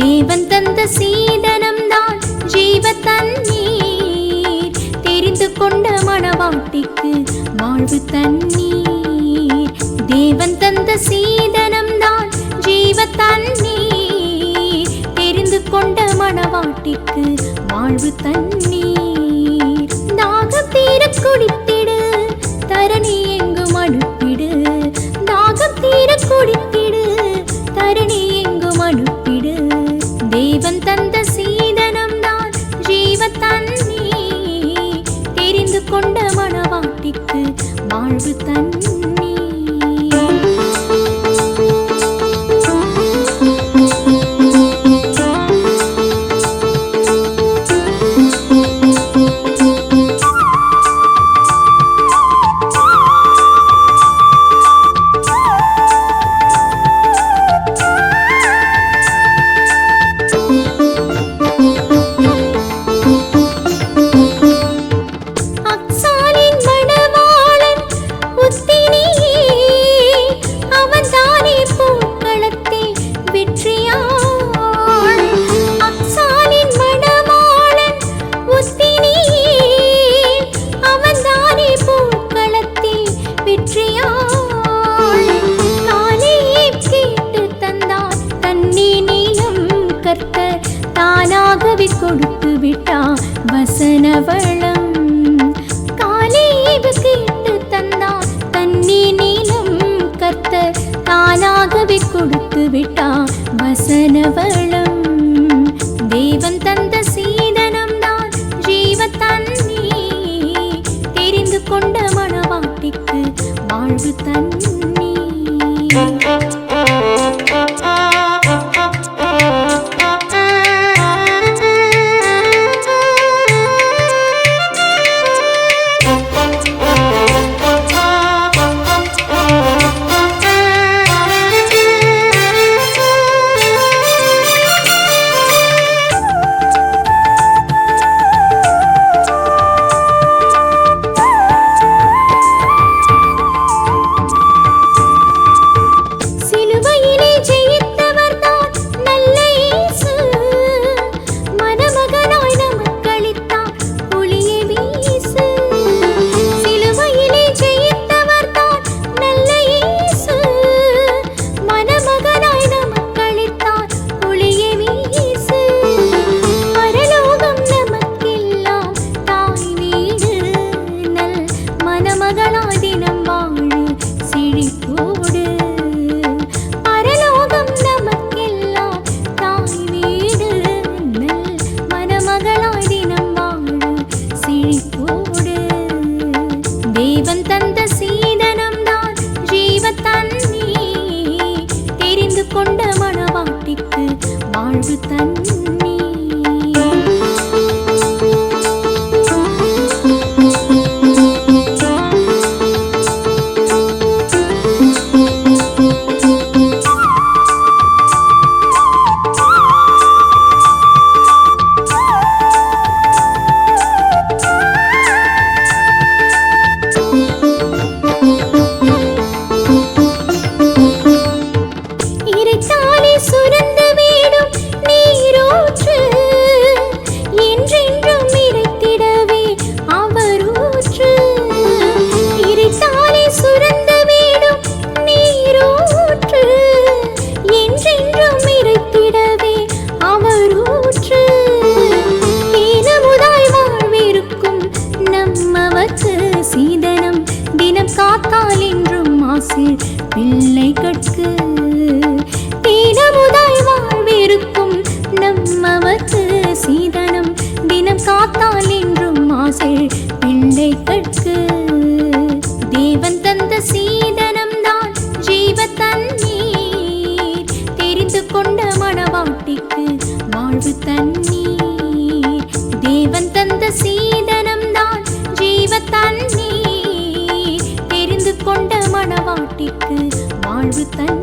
தேவன் தந்த சீதனம் தான் ஜீவ தண்ணீர். தெரிந்து கொண்ட மனவாட்டிக்கு வாழ்வு தண்ணீர். தேவன் தந்த சீதனம் தான் ஜீவ தண்ணீர். தெரிந்து கொண்ட மனவாட்டிக்கு வாழ்வு தண்ணீர். நாகத்தீர குடித்திடு தரணீர் கொடுத்து விட்டா வசனவளம் காலேவுக்கு இட்டு தந்தா தண்ணி நீளம் கர்த்த தானாகவே கொடுத்து விட்டா வசனவளம் என்றும் பிள்ளை கட்கு. தினமுதாய் வாழ்விருக்கும் நம்மவர்க்கு சீதனம் தினம் காத்தால் என்றும் ஆசை பிள்ளை கட்கு. தேவன் தந்த சீதனம் தான் ஜீவ தண்ணீர் தெரிந்து கொண்ட மனவாட்டிக்கு வாழ்வு தண்ணீர் தண்ணீர் வாழ்வு தன்